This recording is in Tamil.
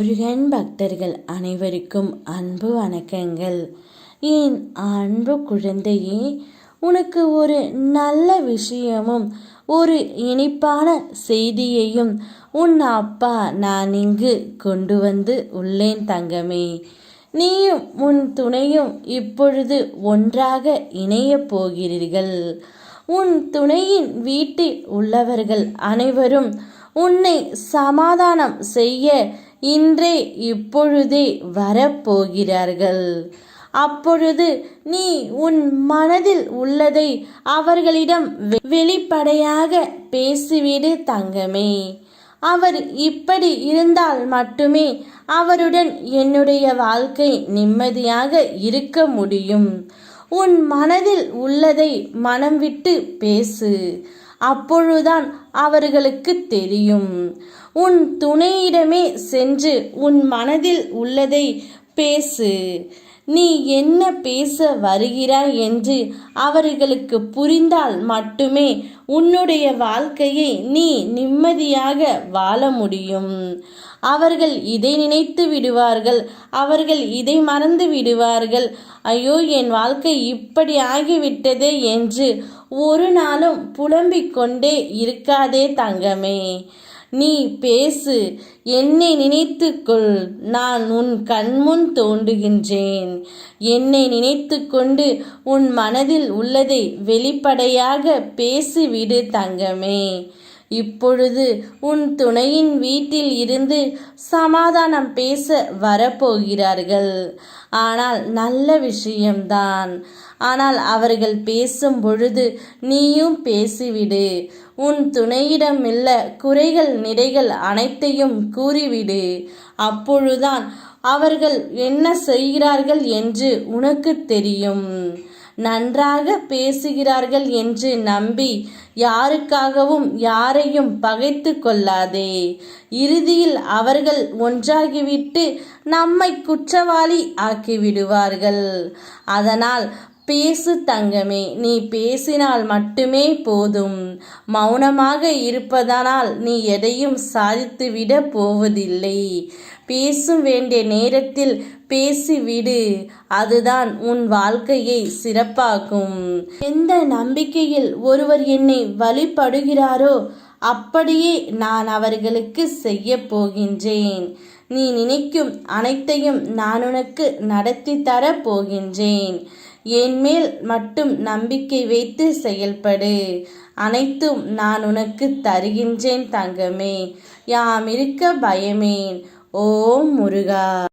முருகன் பக்தர்கள் அனைவருக்கும் அன்பு வணக்கங்கள். என் அன்பு குழந்தையே உனக்கு ஒரு நல்ல விஷயமும் ஒரு இனிப்பான செய்தியையும் உன் அப்பா நான் இங்கு கொண்டு வந்து உள்ளேன் தங்கமே. நீயும் உன் துணையும் இப்பொழுது ஒன்றாக இணையப் போகிறீர்கள். உன் துணையின் வீட்டில் உள்ளவர்கள் அனைவரும் உன்னை சமாதானம் செய்ய இன்றே இப்பொழுதே வரப்போகிறார்கள். அப்பொழுது நீ உன் மனதில் உள்ளதை அவர்களிடம் வெளிப்படையாக பேசிவிடு தங்கமே. அவர் இப்படி இருந்தால் மட்டுமே அவருடன் என்னுடைய வாழ்க்கை நிம்மதியாக இருக்க முடியும். உன் மனதில் உள்ளதை மனம் விட்டு பேசு. அப்பொழுதுதான் அவர்களுக்கு தெரியும். உன் துணையிடமே சென்று உன் மனதில் உள்ளதை பேசு. நீ என்ன பேச வருகிறாய் என்று அவர்களுக்கு புரிந்தால் மட்டுமே உன்னுடைய வாழ்க்கையை நீ நிம்மதியாக வாழ முடியும். அவர்கள் இதை நினைத்து விடுவார்கள். அவர்கள் இதை மறந்து விடுவார்கள். ஐயோ என் வாழ்க்கை இப்படி ஆகிவிட்டதே என்று ஒரு நாளும் புலம்பிக் கொண்டே இருக்காதே தங்கமே. நீ பேசு. என்னை நினைத்துக்கொள். நான் உன் கண்முன் தோன்றுகின்றேன். என்னை நினைத்து கொண்டு உன் மனதில் உள்ளதை வெளிப்படையாக பேசிவிடு தங்கமே. இப்பொழுது உன் துணையின் வீட்டில் இருந்து சமாதானம் பேச வரப்போகிறார்கள். ஆனால் நல்ல விஷயம்தான். ஆனால் அவர்கள் பேசும் பொழுது நீயும் பேசிவிடு. உன் துணையிடமில்ல குறைகள் நிறைகள் அனைத்தையும் கூறிவிடு. அப்பொழுதுதான் அவர்கள் என்ன செய்கிறார்கள் என்று உனக்கு தெரியும். நன்றாக பேசுகிறார்கள் என்று நம்பி யாருக்காகவும் யாரையும் பகைத்து கொள்ளாதே. இறுதியில் அவர்கள் ஒன்றாகிவிட்டு நம்மை குற்றவாளி ஆக்கிவிடுவார்கள். அதனால் பேசு தங்கமே நீ பேசினால் மட்டுமே போதும். மௌனமாக இருப்பதனால் நீ எதையும் சாதித்துவிட போவதில்லை. பேசும் வேண்டிய நேரத்தில் பேசிவிடு. அதுதான் உன் வாழ்க்கையை சிறப்பாக்கும். எந்த நம்பிக்கையில் ஒருவர் என்னை வழிபடுகிறாரோ அப்படியே நான் அவர்களுக்கு செய்ய போகின்றேன். நீ நினைக்கும் அனைத்தையும் நான் உனக்கு நடத்தி தர போகின்றேன். என் மேல் மட்டும் நம்பிக்கை வைத்து செயல்படு. அனைத்தும் நான் உனக்கு தருகின்றேன் தங்கமே. யாம் இருக்க பயமேன். ஓம் முருகா.